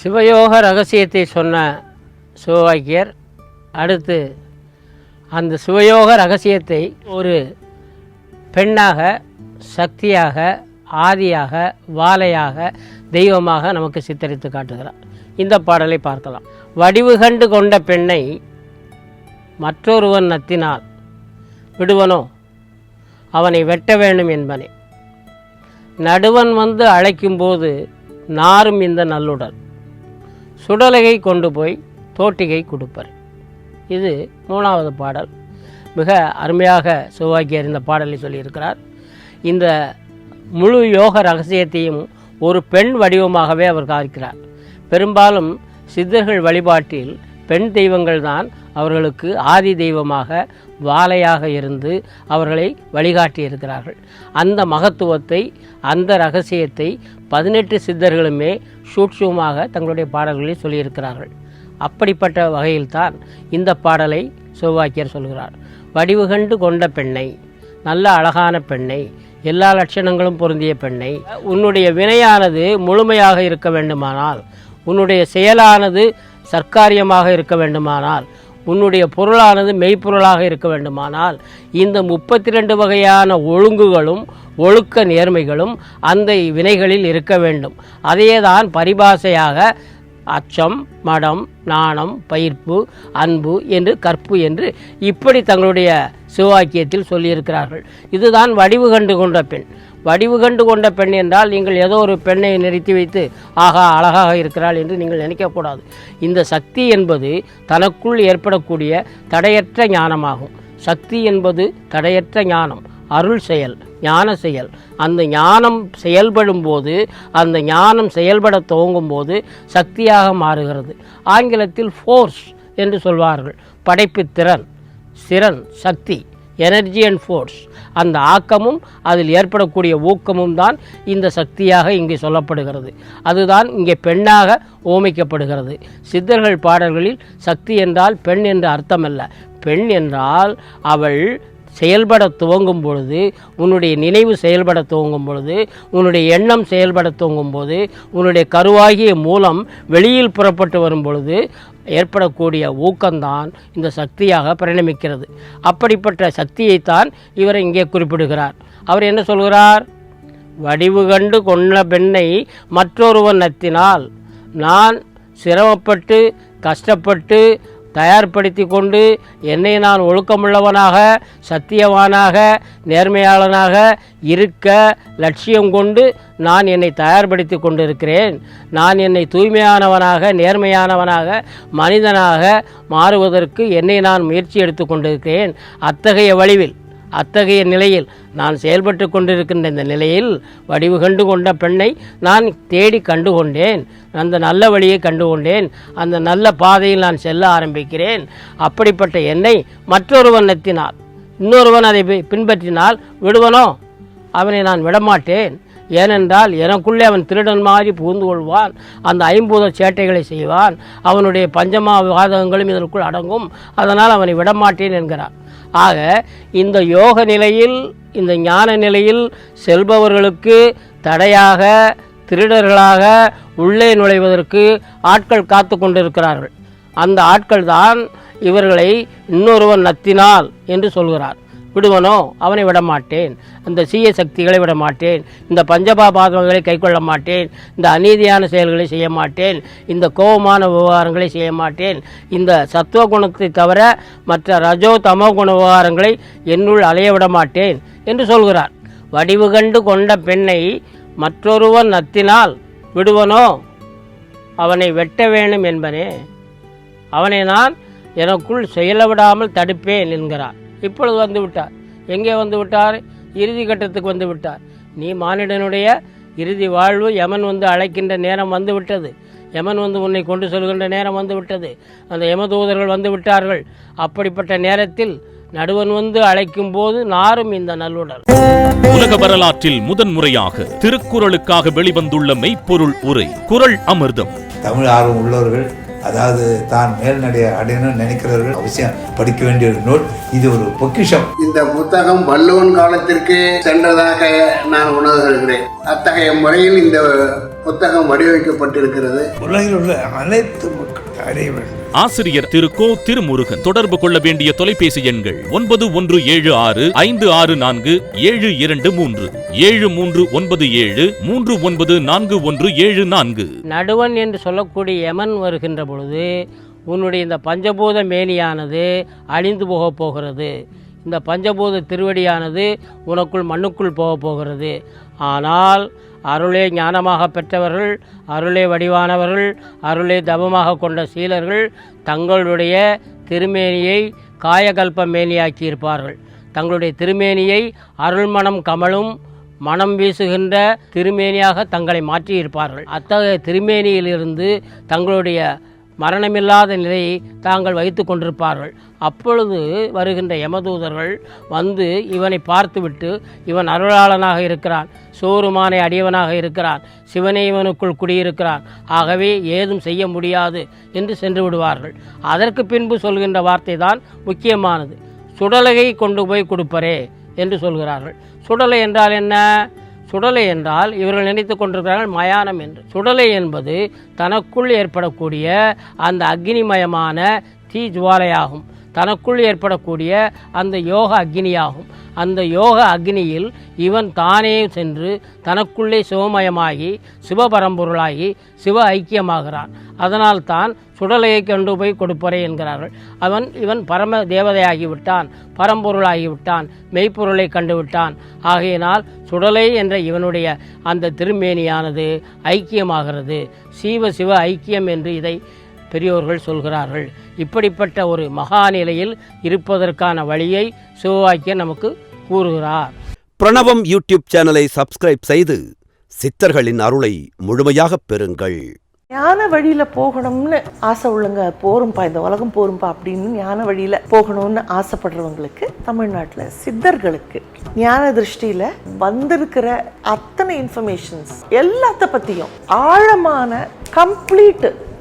சிவயோக ரகசியத்தை சொன்ன சிவவாக்கியர் அடுத்து அந்த சிவயோக ரகசியத்தை ஒரு பெண்ணாக சக்தியாக ஆதியாக வாலையாக தெய்வமாக நமக்கு சித்தரித்து காட்டுகிறார். இந்த பாடலை பார்க்கலாம். வடிவு கண்டு கொண்ட பெண்ணை மற்றொருவன் நத்தினால் விடுவனோ? அவனை வெட்ட வேண்டும் என்பனே. நடுவன் வந்து அழைக்கும்போது நாரும் இந்த நல்லுடல் சுடலையை கொண்டு போய் தோட்டிகை கொடுப்பர். இது மூணாவது பாடல். மிக அருமையாக சிவாக்கியர் இந்த பாடலை சொல்லியிருக்கிறார். இந்த முழு யோக ரகசியத்தையும் ஒரு பெண் வடிவமாகவே அவர் காக்கிறார் பெரும்பாலும் சித்தர்கள் வழிபாட்டில் பெண் தெய்வங்கள் தான் அவர்களுக்கு ஆதி தெய்வமாக வாழையாக இருந்து அவர்களை வழிகாட்டியிருக்கிறார்கள் அந்த மகத்துவத்தை அந்த ரகசியத்தை பதினெட்டு சித்தர்களுமே சூட்சுமமாக தங்களுடைய பாடல்களில் சொல்லியிருக்கிறார்கள். அப்படிப்பட்ட வகையில்தான் இந்த பாடலை செவ்வாக்கியர் சொல்கிறார். வடிவு கண்டு கொண்ட பெண்ணை நல்ல அழகான பெண்ணை எல்லா லட்சணங்களும் பொருந்திய பெண்ணை உன்னுடைய வினையானது முழுமையாக இருக்க வேண்டுமானால் உன்னுடைய செயலானது சர்க்காரியமாக இருக்க வேண்டுமானால் உன்னுடைய பொருளானது மெய்ப்பொருளாக இருக்க வேண்டுமானால் இந்த முப்பத்தி ரெண்டு வகையான ஒழுங்குகளும் ஒழுக்க நேர்மைகளும் அந்த வினைகளில் இருக்க வேண்டும். அதையே தான் பரிபாசையாக அச்சம் மடம் நாணம் பயிர்ப்பு அன்பு என்று கற்பு என்று இப்படி தங்களுடைய சிவாக்கியத்தில் சொல்லியிருக்கிறார்கள். இதுதான் வடிவு கண்டு கொண்ட பெண் வடிவு கண்டு கொண்ட பெண் என்றால் நீங்கள் ஏதோ ஒரு பெண்ணை நிறுத்தி வைத்து ஆகா அழகாக இருக்கிறாள் என்று நீங்கள் நினைக்கக்கூடாது. இந்த சக்தி என்பது தனக்குள் ஏற்படக்கூடிய தடையற்ற ஞானமாகும். சக்தி என்பது தடையற்ற ஞானம் அருள் செயல் ஞான செயல். அந்த ஞானம் செயல்படும் போது அந்த ஞானம் செயல்பட துவங்கும் போது சக்தியாக மாறுகிறது. ஆங்கிலத்தில் ஃபோர்ஸ் என்று சொல்வார்கள். படைப்பு திறன் சிறன் சக்தி. எனர்ஜி அண்ட் ஃபோர்ஸ் அந்த ஆக்கமும் அதில் ஏற்படக்கூடிய ஊக்கமும் தான் இந்த சக்தியாக இங்கே சொல்லப்படுகிறது. அதுதான் இங்கே பெண்ணாக ஓமிக்கப்படுகிறது. சித்தர்கள் பாடல்களில் சக்தி என்றால் பெண் என்று அர்த்தமல்ல. பெண் என்றால் அவள் செயல்பட துவங்கும் பொழுது உன்னுடைய நினைவு செயல்பட துவங்கும் பொழுது உன்னுடைய எண்ணம் செயல்பட துவங்கும் போது உன்னுடைய கருவாகிய மூலம் வெளியில் புறப்பட்டு வரும் பொழுது ஏற்படக்கூடிய ஊக்கம்தான் இந்த சக்தியாக பரிணமிக்கிறது. அப்படிப்பட்ட சக்தியைத்தான் இவர் இங்கே குறிப்பிடுகிறார். அவர் என்ன சொல்கிறார்? வடிவு கண்டு கொண்ட பெண்ணை மற்றொருவன் நத்தினால் நான் சிரமப்பட்டு கஷ்டப்பட்டு தயார்படுத்தி கொண்டு என்னை நான் ஒழுக்கமுள்ளவனாக சத்தியவானாக நேர்மையாளனாக இருக்க லட்சியம் கொண்டு நான் என்னை தயார்படுத்தி கொண்டிருக்கிறேன். நான் என்னை தூய்மையானவனாக நேர்மையானவனாக மனிதனாக மாறுவதற்கு என்னை நான் முயற்சி எடுத்து கொண்டிருக்கிறேன். அத்தகைய வழிவில் அத்தகைய நிலையில் நான் செயல்பட்டு கொண்டிருக்கின்ற இந்த நிலையில் வடிவு கண்டு கொண்ட பெண்ணை நான் தேடி கண்டு கொண்டேன். அந்த நல்ல வழியை கண்டு கொண்டேன். அந்த நல்ல பாதையில் நான் செல்ல ஆரம்பிக்கிறேன். அப்படிப்பட்ட என்னை மற்றொருவன் நெத்தினார் இன்னொருவன் அதை பின்பற்றினால் விடுவனோ? அவனை நான் விடமாட்டேன். ஏனென்றால் எனக்குள்ளே அவன் திருடன் மாதிரி புகுந்து கொள்வான். அந்த ஐம்பூத சேட்டைகளை செய்வான். அவனுடைய பஞ்சமா வாதகங்களும் இதற்குள் அடங்கும். அதனால் அவனை விடமாட்டேன் என்கிறான் ஆக இந்த யோக நிலையில் இந்த ஞான நிலையில் செல்பவர்களுக்கு தடையாக திருடர்களாக உள்ளே நுழைவதற்கு ஆட்கள் காத்து கொண்டிருக்கிறார்கள். அந்த ஆட்கள் தான் இவர்களை இன்னொருவன் நத்தினால் என்று சொல்கிறார். விடுவனோ? அவனை விடமாட்டேன். இந்த சீய சக்திகளை விட மாட்டேன் இந்த பஞ்சபாபாதங்களை கைக்கொள்ள மாட்டேன் இந்த அநீதியான செயல்களை செய்ய மாட்டேன் இந்த கோபமான விவகாரங்களை செய்ய மாட்டேன் இந்த சத்துவ குணத்தை தவிர மற்ற ரஜோ தமோ குண விவகாரங்களை என்னுள் அலைய விட மாட்டேன் என்று சொல்கிறார். வடிவு கண்டு கொண்ட பெண்ணை மற்றொருவன் நத்தினால் விடுவனோ? அவனை வெட்ட வேணும் என்பனே. அவனை நான் எனக்குள் செயல விடாமல் தடுப்பேன் என்கிறார். இப்பொழுது வந்து விட்டார். எங்கே வந்து விட்டார்? இறுதி கட்டத்துக்கு வந்து விட்டார். நீ மானிடனுடைய இறுதி வாழ்வு யமன் வந்து அழைக்கின்ற நேரம் வந்து விட்டது. யமன் வந்து உன்னை கொண்டு செல்கின்ற நேரம் வந்து விட்டது. அந்த யமதூதர்கள் வந்து விட்டார்கள். அப்படிப்பட்ட நேரத்தில் நடுவன் வந்து அழைக்கும் போது நாரும் இந்த நல்லுடல் உலக வரலாற்றில் முதன்முறையாக திருக்குறளுக்காக வெளிவந்துள்ள மெய்ப்பொருள் உரை குறள் அமிர்தம். தமிழ் ஆர்வம் உள்ளவர்கள் அதாவது தான் மேல்நடை அடையணும்னு நினைக்கிறவர்கள் அவசியம் படிக்க வேண்டிய ஒரு நூல். இது ஒரு பொக்கிஷம். இந்த புத்தகம் வள்ளுவன் காலத்திற்கு சென்றதாக நான் உணர்கிறேன். அத்தகைய முறையில் இந்த புத்தகம் வடிவமைக்கப்பட்டிருக்கிறது. உலகில் உள்ள அனைத்து மக்கள் அடைய வேண்டும் ஆசிரியர் திரு கோ திருமுருகன். தொடர்பு கொள்ள வேண்டிய தொலைபேசி எண்கள் ஒன்பது ஒன்று ஏழு ஆறு ஐந்து ஆறு நான்கு ஏழு இரண்டு மூன்று. ஏழு மூன்று ஒன்பது ஏழு மூன்று ஒன்பது நான்கு ஒன்று ஏழு நான்கு. நடுவன் என்று சொல்லக்கூடிய யமன் வருகின்ற பொழுது உன்னுடைய இந்த பஞ்சபூத மேனியானது அழிந்து போகப் போகிறது. இந்த பஞ்சபூத திருவடியானது உனக்குள் மண்ணுக்குள் போகப் போகிறது. ஆனால் அருளே ஞானமாக பெற்றவர்கள் அருளே வடிவானவர்கள் அருளே தவமாக கொண்ட சீலர்கள் தங்களுடைய திருமேனியை காயகல்ப இருப்பார்கள் தங்களுடைய திருமேனியை அருள்மணம் கமலும் மனம் வீசுகின்ற திருமேனியாக தங்களை மாற்றியிருப்பார்கள். அத்தகைய திருமேனியிலிருந்து தங்களுடைய மரணமில்லாத நிலையை தாங்கள் வைத்து கொண்டிருப்பார்கள். அப்பொழுது வருகின்ற யமதூதர்கள் வந்து இவனை பார்த்துவிட்டு இவன் அருளாளனாக இருக்கிறான் சோறுமானை அடியவனாக இருக்கிறான் சிவனே இவனுக்குள் குடியிருக்கிறான். ஆகவே ஏதும் செய்ய முடியாது என்று சென்று விடுவார்கள். அதற்கு பின்பு சொல்கின்ற வார்த்தை தான் முக்கியமானது. சுடலகை கொண்டு போய் கொடுப்பரே என்று சொல்கிறார்கள். சுடலை என்றால் என்ன? சுடலை என்றால் இவர்கள் நினைத்து கொண்டிருக்கிறார்கள் மயானம் என்று. சுடலை என்பது தனக்குள் ஏற்படக்கூடிய அந்த அக்னிமயமான தீ ஜுவாலையாகும். தனக்குள் ஏற்படக்கூடிய அந்த யோக அக்னியாகும். அந்த யோக அக்னியில் இவன் தானே சென்று தனக்குள்ளே சிவமயமாகி சிவபரம்பொருளாகி சிவ ஐக்கியமாகிறான். அதனால் தான் சுடலையை கொண்டு போய் கொடுப்பரே என்கிறார்கள். அவன் இவன் பரம தேவதையாகிவிட்டான் பரம்பொருளாகிவிட்டான் மெய்ப்பொருளை கண்டுவிட்டான். ஆகையினால் சுடலை என்ற இவனுடைய அந்த திருமேனியானது ஐக்கியமாகிறது. சீவ சிவ ஐக்கியம் என்று இதை பெரியோர்கள் சொல்கிறார்கள் இப்படிப்பட்ட ஒரு மகா நிலையில் இருப்பதற்கான வழியை சிவவாக்கியர் நமக்கு கூறுகிறார். பிரணவம் யூடியூப் சேனலை சப்ஸ்கிரைப் செய்து சித்தர்களின் அருளை முழுமையாகப் பெறுங்கள். ஞான வழியில போகணும்னு ஆசை உள்ளங்க போரும்பா இந்த உலகம் போரும்பா அப்படின்னு ஞான வழியில போகணும்னு ஆசைப்படுறவங்களுக்கு தமிழ்நாட்டில் சித்தர்களுக்கு ஞான திருஷ்டியில வந்திருக்கிற அத்தனை இன்ஃபர்மேஷன்ஸ் எல்லாத்த பத்தியும் ஆழமான கம்ப்ளீட்